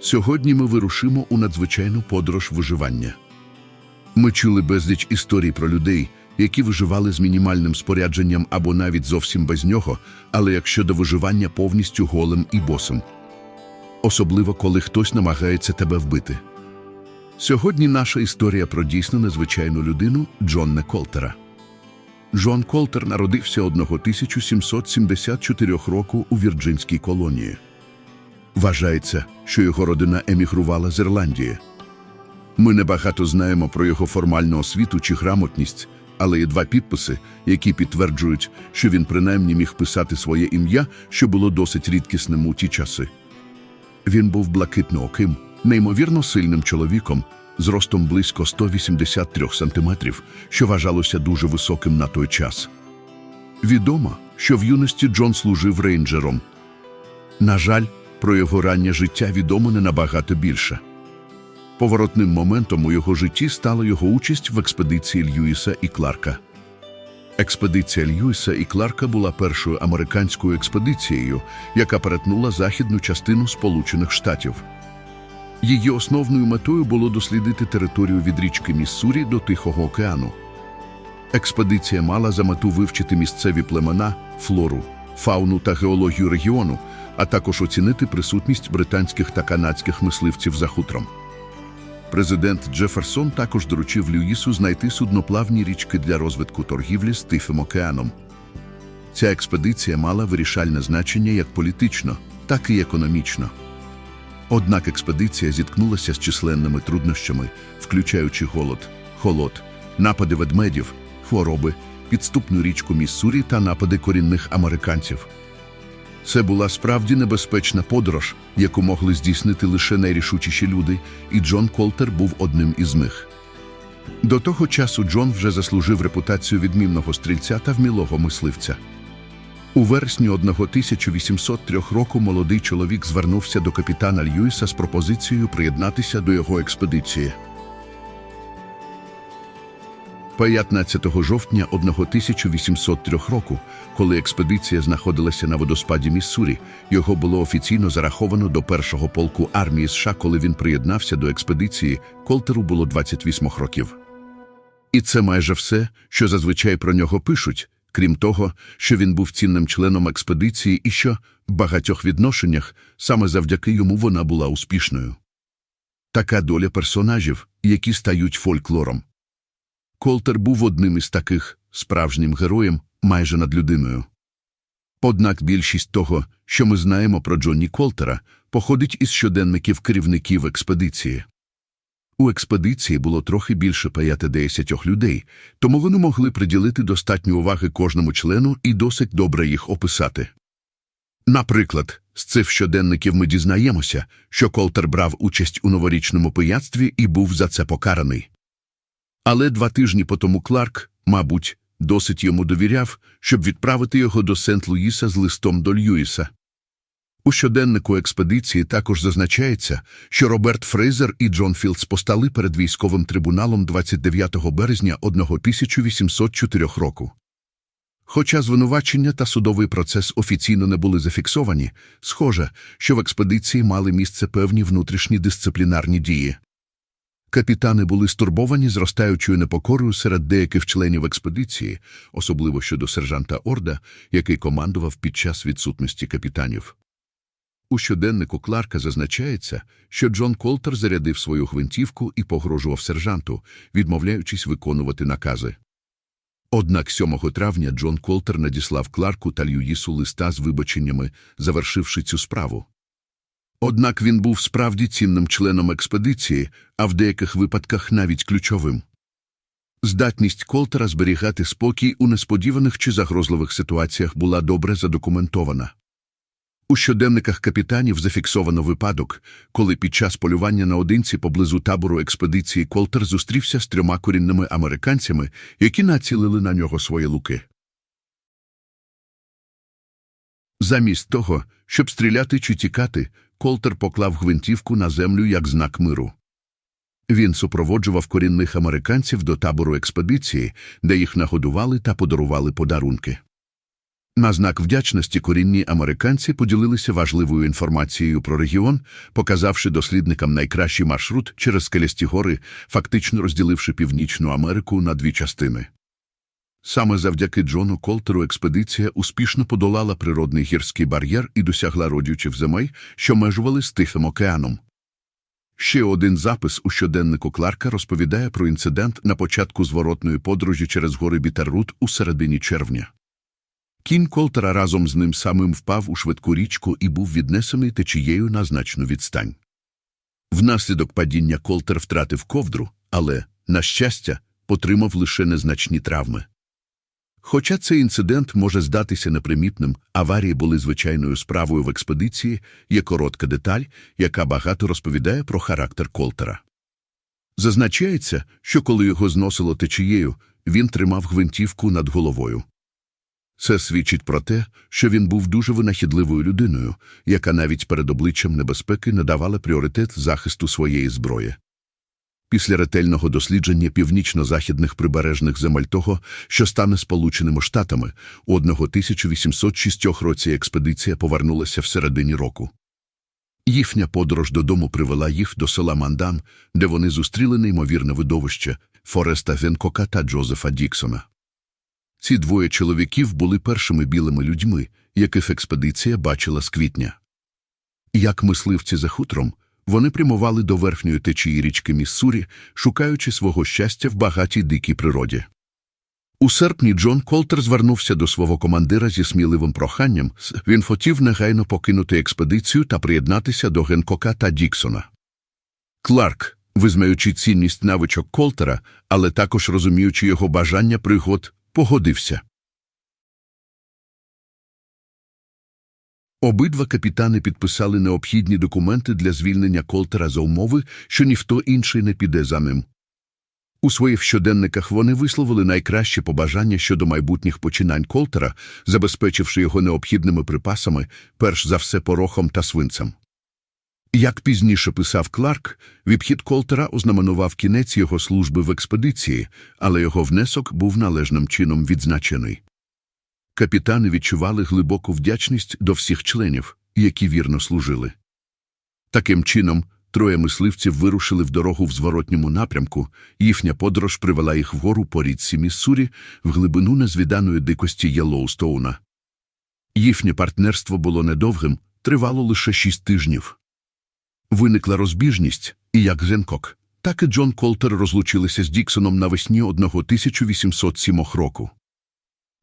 Сьогодні ми вирушимо у надзвичайну подорож виживання. Ми чули безліч історій про людей, які виживали з мінімальним спорядженням або навіть зовсім без нього, але якщо до виживання повністю голим і босим. Особливо, коли хтось намагається тебе вбити. Сьогодні наша історія про дійсно незвичайну людину Джонне Колтера. Джон Колтер народився 1774 року у Вірджинській колонії. Вважається, що його родина емігрувала з Ірландії. Ми небагато знаємо про його формальну освіту чи грамотність, але є два підписи, які підтверджують, що він принаймні міг писати своє ім'я, що було досить рідкісним у ті часи. Він був блакитнооким, неймовірно сильним чоловіком, з ростом близько 183 сантиметрів, що вважалося дуже високим на той час. Відомо, що в юності Джон служив рейнджером. На жаль, про його раннє життя відомо не набагато більше. Поворотним моментом у його житті стала його участь в експедиції Льюіса і Кларка. Експедиція Льюіса і Кларка була першою американською експедицією, яка перетнула західну частину Сполучених Штатів. Її основною метою було дослідити територію від річки Міссурі до Тихого океану. Експедиція мала за мету вивчити місцеві племена, флору, фауну та геологію регіону, а також оцінити присутність британських та канадських мисливців за хутром. Президент Джеферсон також доручив Люїсу знайти судноплавні річки для розвитку торгівлі з Тихим океаном. Ця експедиція мала вирішальне значення як політично, так і економічно. Однак експедиція зіткнулася з численними труднощами, включаючи голод, холод, напади ведмедів, хвороби, підступну річку Міссурі та напади корінних американців. Це була справді небезпечна подорож, яку могли здійснити лише найрішучіші люди, і Джон Колтер був одним із них. До того часу Джон вже заслужив репутацію відмінного стрільця та вмілого мисливця. У вересні 1803 року молодий чоловік звернувся до капітана Льюіса з пропозицією приєднатися до його експедиції. 15 жовтня 1803 року, коли експедиція знаходилася на водоспаді Міссурі, його було офіційно зараховано до першого полку армії США, коли він приєднався до експедиції, Колтеру було 28 років. І це майже все, що зазвичай про нього пишуть, крім того, що він був цінним членом експедиції і що, в багатьох відношеннях, саме завдяки йому вона була успішною. Така доля персонажів, які стають фольклором. Колтер був одним із таких справжнім героєм, майже над людиною. Однак більшість того, що ми знаємо про Джонні Колтера, походить із щоденників керівників експедиції. У експедиції було трохи більше 50 людей, тому вони могли приділити достатньо уваги кожному члену і досить добре їх описати. Наприклад, з цих щоденників ми дізнаємося, що Колтер брав участь у новорічному пияцтві і був за це покараний. Але два тижні по тому Кларк, мабуть, досить йому довіряв, щоб відправити його до Сент-Луїса з листом до Льюіса. У щоденнику експедиції також зазначається, що Роберт Фрейзер і Джон Філдс постали перед військовим трибуналом 29 березня 1804 року. Хоча звинувачення та судовий процес офіційно не були зафіксовані, схоже, що в експедиції мали місце певні внутрішні дисциплінарні дії. Капітани були стурбовані зростаючою непокорою серед деяких членів експедиції, особливо щодо сержанта Орда, який командував під час відсутності капітанів. У щоденнику Кларка зазначається, що Джон Колтер зарядив свою гвинтівку і погрожував сержанту, відмовляючись виконувати накази. Однак 7 травня Джон Колтер надіслав Кларку та Льюїсу листа з вибаченнями, завершивши цю справу. Однак він був справді цінним членом експедиції, а в деяких випадках навіть ключовим. Здатність Колтера зберігати спокій у несподіваних чи загрозливих ситуаціях була добре задокументована. У щоденниках капітанів зафіксовано випадок, коли під час полювання наодинці поблизу табору експедиції Колтер зустрівся з трьома корінними американцями, які націлили на нього свої луки. Замість того, щоб стріляти чи тікати, Колтер поклав гвинтівку на землю як знак миру. Він супроводжував корінних американців до табору експедиції, де їх нагодували та подарували подарунки. На знак вдячності корінні американці поділилися важливою інформацією про регіон, показавши дослідникам найкращий маршрут через скелясті гори, фактично розділивши Північну Америку на дві частини. Саме завдяки Джону Колтеру експедиція успішно подолала природний гірський бар'єр і досягла родючих земель, що межували з Тихим океаном. Ще один запис у щоденнику Кларка розповідає про інцидент на початку зворотної подорожі через гори Бітеррут у середині червня. Кінь Колтера разом з ним самим впав у швидку річку і був віднесений течією на значну відстань. Внаслідок падіння Колтер втратив ковдру, але, на щастя, отримав лише незначні травми. Хоча цей інцидент може здатися непримітним, аварії були звичайною справою в експедиції, є коротка деталь, яка багато розповідає про характер Колтера. Зазначається, що коли його зносило течією, він тримав гвинтівку над головою. Це свідчить про те, що він був дуже винахідливою людиною, яка навіть перед обличчям небезпеки надавала пріоритет захисту своєї зброї. Після ретельного дослідження північно-західних прибережних земель того, що стане Сполученими Штатами, у 1806 році експедиція повернулася всередині року. Їхня подорож додому привела їх до села Мандан, де вони зустріли неймовірне видовище Фореста Венкока та Джозефа Діксона. Ці двоє чоловіків були першими білими людьми, яких експедиція бачила з квітня. Як мисливці за хутром, вони прямували до верхньої течії річки Міссурі, шукаючи свого щастя в багатій дикій природі. У серпні Джон Колтер звернувся до свого командира зі сміливим проханням. Він хотів негайно покинути експедицію та приєднатися до Генкока та Діксона. Кларк, визнаючи цінність навичок Колтера, але також розуміючи його бажання пригод, погодився. Обидва капітани підписали необхідні документи для звільнення Колтера за умови, що ніхто інший не піде за ним. У своїх щоденниках вони висловили найкращі побажання щодо майбутніх починань Колтера, забезпечивши його необхідними припасами, перш за все порохом та свинцем. Як пізніше писав Кларк, відхід Колтера ознаменував кінець його служби в експедиції, але його внесок був належним чином відзначений. Капітани відчували глибоку вдячність до всіх членів, які вірно служили. Таким чином, троє мисливців вирушили в дорогу в зворотньому напрямку, їхня подорож привела їх вгору по річці Міссурі в глибину незвіданої дикості Єлоустоуна. Їхнє партнерство було недовгим, тривало лише шість тижнів. Виникла розбіжність, і як Генкок, так і Джон Колтер розлучилися з Діксоном навесні 1807 року.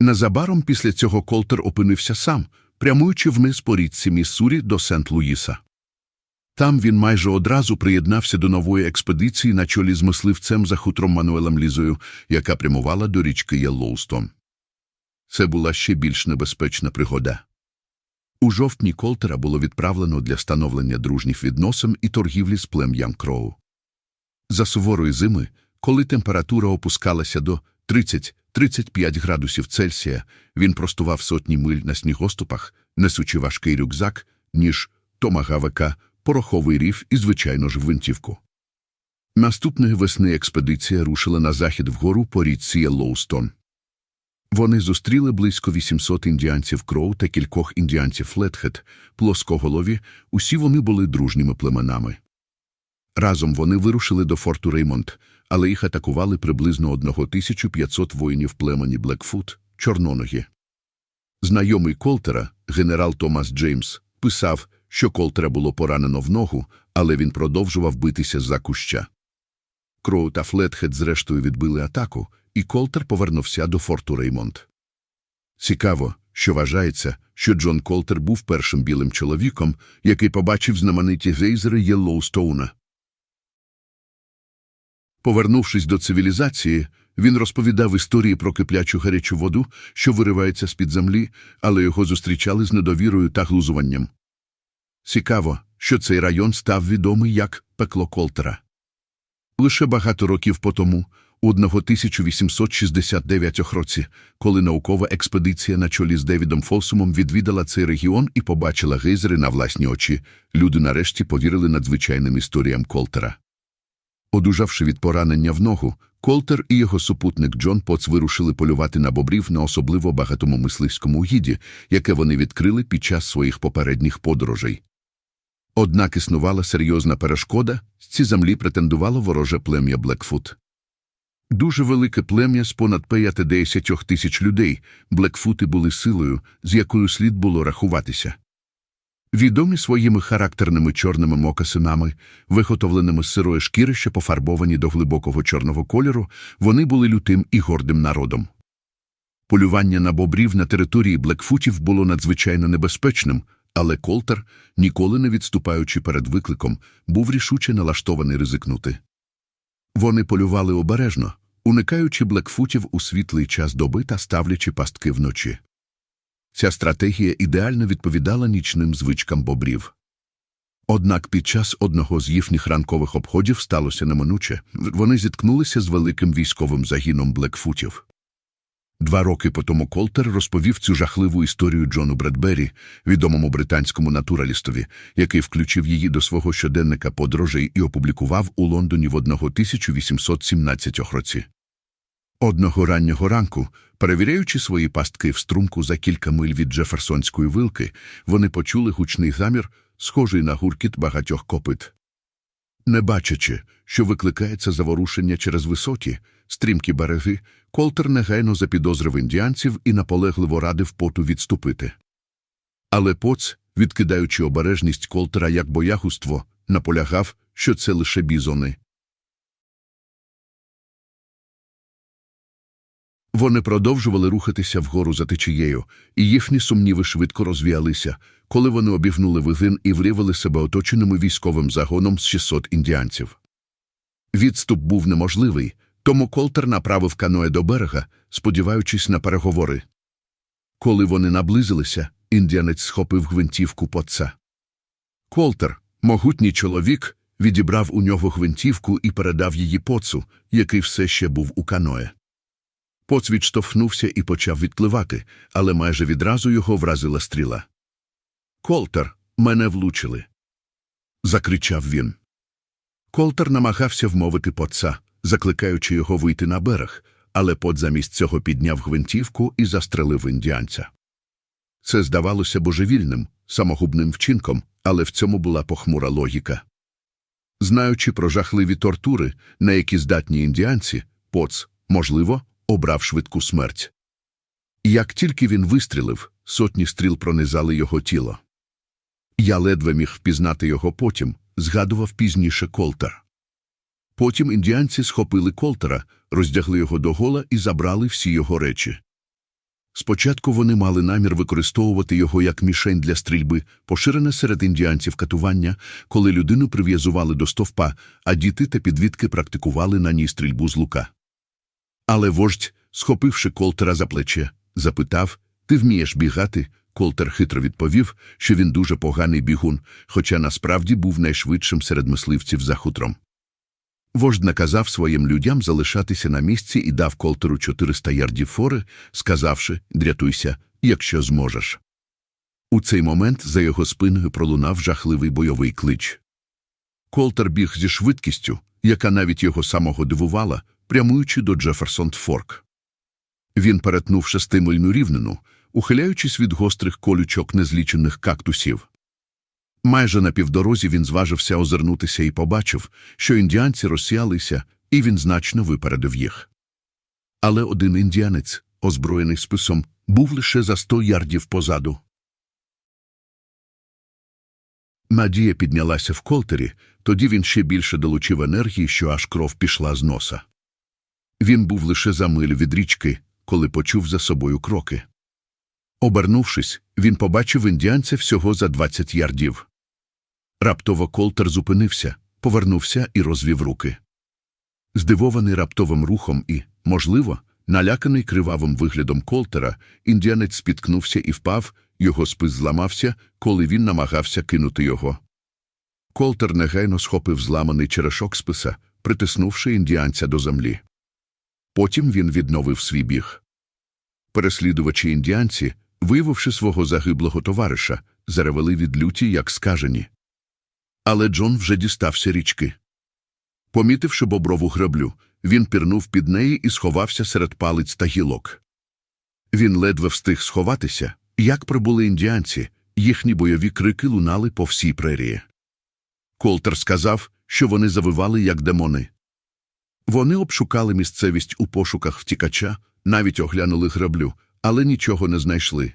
Незабаром після цього Колтер опинився сам, прямуючи вниз по річці Міссурі до Сент-Луїса. Там він майже одразу приєднався до нової експедиції на чолі з мисливцем за хутром Мануелем Лізою, яка прямувала до річки Єллоустон. Це була ще більш небезпечна пригода. У жовтні Колтера було відправлено для становлення дружніх відносин і торгівлі з плем'ям Кроу. За суворої зими, коли температура опускалася до 30-35 градусів Цельсія, він простував сотні миль на снігоступах, несучи важкий рюкзак, ніж томагавика, пороховий рів і, звичайно ж, гвинтівку. Наступної весни експедиція рушила на захід вгору по річці Єллоустон. Вони зустріли близько 800 індіанців Кроу та кількох індіанців Флетхет, плоскоголові, усі вони були дружніми племенами. Разом вони вирушили до форту Реймонд, але їх атакували приблизно 1500 воїнів племені Блекфут, чорноногі. Знайомий Колтера, генерал Томас Джеймс, писав, що Колтера було поранено в ногу, але він продовжував битися за куща. Кроу та Флетхед зрештою відбили атаку, і Колтер повернувся до форту Реймонд. Цікаво, що вважається, що Джон Колтер був першим білим чоловіком, який побачив знамениті гейзери Єллоустоуна. Повернувшись до цивілізації, він розповідав історії про киплячу гарячу воду, що виривається з-під землі, але його зустрічали з недовірою та глузуванням. Цікаво, що цей район став відомий як пекло Колтера. Лише багато років по тому, у 1869 році, коли наукова експедиція на чолі з Девідом Фолсумом відвідала цей регіон і побачила гейзери на власні очі, люди нарешті повірили надзвичайним історіям Колтера. Одужавши від поранення в ногу, Колтер і його супутник Джон Поц вирушили полювати на бобрів на особливо багатому мисливському угідді, яке вони відкрили під час своїх попередніх подорожей. Однак існувала серйозна перешкода, з ці землі претендувало вороже плем'я Блекфут. Дуже велике плем'я з понад 50 тисяч людей, Блекфути були силою, з якою слід було рахуватися. Відомі своїми характерними чорними мокасинами, виготовленими з сирої шкіри, що пофарбовані до глибокого чорного кольору, вони були лютим і гордим народом. Полювання на бобрів на території Блекфутів було надзвичайно небезпечним, але Колтер, ніколи не відступаючи перед викликом, був рішуче налаштований ризикнути. Вони полювали обережно, уникаючи Блекфутів у світлий час доби та ставлячи пастки вночі. Ця стратегія ідеально відповідала нічним звичкам бобрів. Однак під час одного з їхніх ранкових обходів сталося неминуче. Вони зіткнулися з великим військовим загіном Блекфутів. Два роки по тому Колтер розповів цю жахливу історію Джону Бредбері, відомому британському натуралістові, який включив її до свого щоденника подорожей і опублікував у Лондоні в 1817 році. Одного раннього ранку, перевіряючи свої пастки в струмку за кілька миль від Джеферсонської вилки, вони почули гучний замір, схожий на гуркіт багатьох копит. Не бачачи, що викликається заворушення через високі, стрімкі береги, Колтер негайно запідозрив індіанців і наполегливо радив поту відступити. Але поц, відкидаючи обережність Колтера як боягуство, наполягав, що це лише бізони. Вони продовжували рухатися вгору за течією, і їхні сумніви швидко розвіялися, коли вони обігнули вигин і врівали себе оточеними військовим загоном з 600 індіанців. Відступ був неможливий, тому Колтер направив каное до берега, сподіваючись на переговори. Коли вони наблизилися, індіанець схопив гвинтівку поца. Колтер, могутній чоловік, відібрав у нього гвинтівку і передав її поцу, який все ще був у каное. Поц відштовхнувся і почав відпливати, але майже відразу його вразила стріла. Колтер, мене влучили. закричав він. Колтер намагався вмовити поца, закликаючи його вийти на берег, але пот замість цього підняв гвинтівку і застрелив індіанця. Це здавалося божевільним, самогубним вчинком, але в цьому була похмура логіка. Знаючи про жахливі тортури, на які здатні індіанці, поц, можливо, обрав швидку смерть. І Як тільки він вистрілив, сотні стріл пронизали його тіло. Я ледве міг впізнати його потім, згадував пізніше Колтер. Потім індіанці схопили Колтера, роздягли його догола і забрали всі його речі. Спочатку вони мали намір використовувати його як мішень для стрільби, поширене серед індіанців катування, коли людину прив'язували до стовпа, а діти та підвідки практикували на ній стрільбу з лука. Але вождь, схопивши Колтера за плече, запитав Ти вмієш бігати? Колтер хитро відповів, що він дуже поганий бігун, хоча насправді був найшвидшим серед мисливців за хутром. Вождь наказав своїм людям залишатися на місці і дав Колтеру 400 ярдів фори, сказавши Дрятуйся, якщо зможеш. У цей момент за його спиною пролунав жахливий бойовий клич. Колтер біг зі швидкістю, яка навіть його самого дивувала, прямуючи до Джеферсон Форк. Він перетнув шестимильну рівнину, ухиляючись від гострих колючок незлічених кактусів. Майже на півдорозі він зважився озирнутися і побачив, що індіанці розсіялися, і він значно випередив їх. Але один індіанець, озброєний списом, був лише за сто ярдів позаду. Надія піднялася в колтері, тоді він ще більше долучив енергії, що аж кров пішла з носа. Він був лише за милю від річки, коли почув за собою кроки. Обернувшись, він побачив індіанця всього за 20 ярдів. Раптово Колтер зупинився, повернувся і розвів руки. Здивований раптовим рухом і, можливо, наляканий кривавим виглядом Колтера, індіанець спіткнувся і впав, його спис зламався, коли він намагався кинути його. Колтер негайно схопив зламаний черешок списа, притиснувши індіанця до землі. Потім він відновив свій біг. Переслідувачі індіанці, виявивши свого загиблого товариша, заревели від люті, як скажені. Але Джон вже дістався річки. Помітивши боброву греблю, він пірнув під неї і сховався серед палиць та гілок. Він ледве встиг сховатися, як прибули індіанці, їхні бойові крики лунали по всій прерії. Колтер сказав, що вони завивали, як демони. Вони обшукали місцевість у пошуках втікача, навіть оглянули граблю, але нічого не знайшли.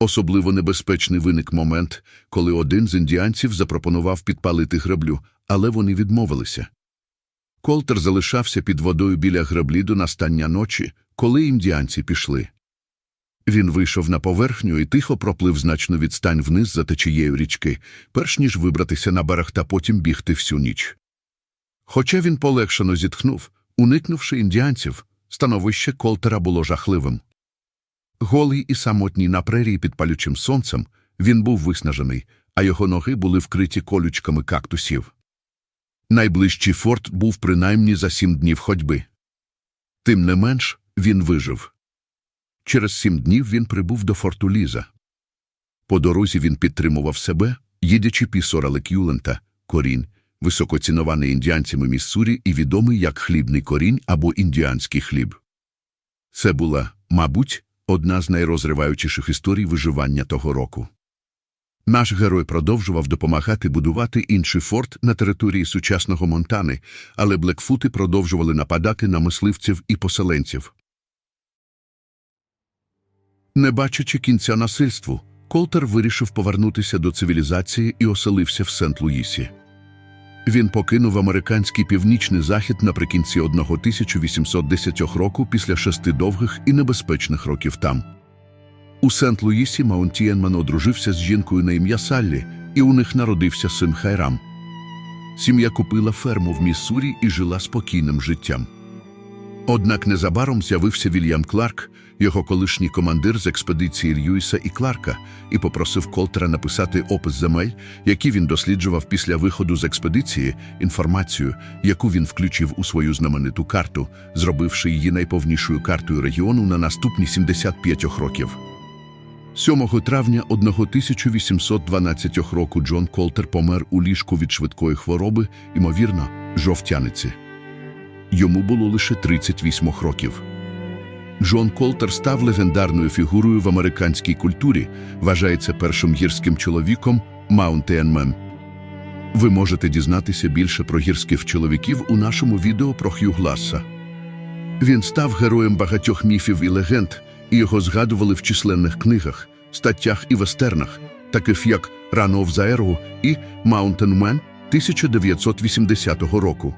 Особливо небезпечний виник момент, коли один з індіанців запропонував підпалити граблю, але вони відмовилися. Колтер залишався під водою біля граблі до настання ночі, коли індіанці пішли. Він вийшов на поверхню і тихо проплив значну відстань вниз за течією річки, перш ніж вибратися на берег та потім бігти всю ніч. Хоча він полегшено зітхнув, уникнувши індіанців, становище Колтера було жахливим. Голий і самотній на прерії під палючим сонцем, він був виснажений, а його ноги були вкриті колючками кактусів. Найближчий форт був принаймні за сім днів ходьби. Тим не менш, він вижив. Через сім днів він прибув до форту Ліза. По дорозі він підтримував себе, їдячи пісора Лекюлента, корінь, високоцінований індіанцями Міссурі і відомий як хлібний корінь або індіанський хліб. Це була, мабуть, одна з найрозриваючіших історій виживання того року. Наш герой продовжував допомагати будувати інший форт на території сучасного Монтани, але Блекфути продовжували нападати на мисливців і поселенців. Не бачачи кінця насильству, Колтер вирішив повернутися до цивілізації і оселився в Сент-Луїсі. Він покинув американський північний захід наприкінці 1810 року після шести довгих і небезпечних років там. У Сент-Луїсі Маунтієнман одружився з жінкою на ім'я Саллі, і у них народився син Хайрам. Сім'я купила ферму в Міссурі і жила спокійним життям. Однак незабаром з'явився Вільям Кларк, його колишній командир з експедиції Льюіса і Кларка, і попросив Колтера написати опис земель, які він досліджував після виходу з експедиції, інформацію, яку він включив у свою знамениту карту, зробивши її найповнішою картою регіону на наступні 75 років. 7 травня 1812 року Джон Колтер помер у ліжку від швидкої хвороби, ймовірно, жовтяниці. Йому було лише 38 років. Джон Колтер став легендарною фігурою в американській культурі, вважається першим гірським чоловіком Маунтенмен. Ви можете дізнатися більше про гірських чоловіків у нашому відео про Хью Гласса. Він став героєм багатьох міфів і легенд, і його згадували в численних книгах, статтях і вестернах, таких як «Run of the Arrow» і «Mountain Man» 1980 року.